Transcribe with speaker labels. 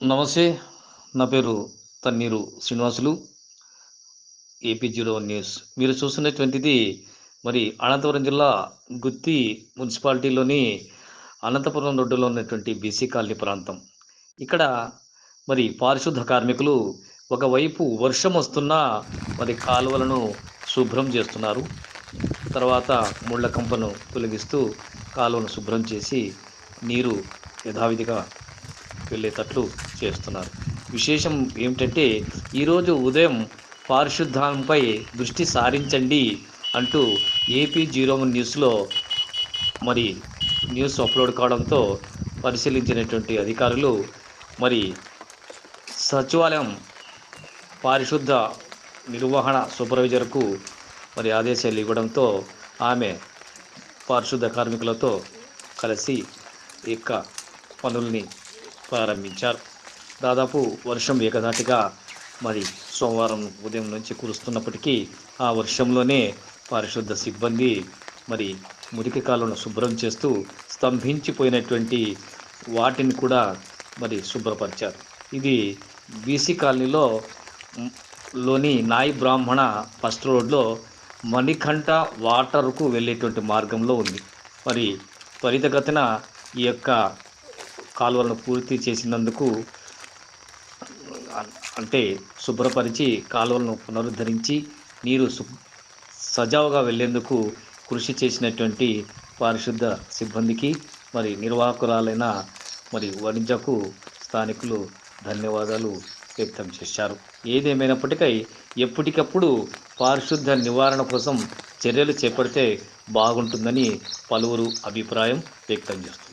Speaker 1: నమస్తే నా పేరు Thanneeru Srinivasulu AP zero one news. మీరు చూస్తున్నటువంటిది మరి అనంతపురం జిల్లా గుత్తి మున్సిపాలిటీలోని అనంతపురం రోడ్డులో ఉన్నటువంటి బీసీ కాలనీ ప్రాంతం. ఇక్కడ మరి పారిశుద్ధ కార్మికులు ఒకవైపు వర్షం వస్తున్నా మరి కాలువలను శుభ్రం చేస్తున్నారు. తర్వాత ముళ్ళ కంపను తొలగిస్తూ కాలువను శుభ్రం చేసి నీరు యథావిధిగా వెళ్ళేటట్లు చేస్తున్నారు. విశేషం ఏమిటంటే ఈరోజు ఉదయం పారిశుద్ధ్యంపై దృష్టి సారించండి అంటూ ఏపీ జీరో వన్ న్యూస్లో మరి న్యూస్ అప్లోడ్ కావడంతో పరిశీలించినటువంటి అధికారులు మరి సచివాలయం పారిశుద్ధ నిర్వహణ సూపర్వైజర్కు మరి ఆదేశాలు ఇవ్వడంతో ఆమె పారిశుద్ధ కార్మికులతో కలిసి ఈ యొక్క పనుల్ని ప్రారంభించారు. దాదాపు వర్షం ఏకధాటిగా మరి సోమవారం ఉదయం నుంచి కురుస్తున్నప్పటికీ ఆ వర్షంలోనే పారిశుద్ధ సిబ్బంది మరి మురికి కాలువను శుభ్రం చేస్తూ స్తంభించిపోయినటువంటి వాటిని కూడా మరి శుభ్రపరిచారు. ఇది బీసీ కాలనీలో లోని నాయి బ్రాహ్మణ ఫస్ట్ రోడ్లో మణికంఠ వాటర్కు వెళ్ళేటువంటి మార్గంలో ఉంది. మరి త్వరితగతిన ఈ యొక్క కాలువలను పూర్తి చేసినందుకు అంటే శుభ్రపరిచి కాలువలను పునరుద్ధరించి నీరు సజావుగా వెళ్ళేందుకు కృషి చేసినటువంటి పారిశుద్ధ సిబ్బందికి మరి నిర్వాహకురాలైన మరి వణిజకు స్థానికులు ధన్యవాదాలు వ్యక్తం చేశారు. ఏదేమైనప్పటికీ ఎప్పటికప్పుడు పారిశుద్ధ నివారణ కోసం చర్యలు చేపడితే బాగుంటుందని పలువురు అభిప్రాయం వ్యక్తం చేస్తున్నారు.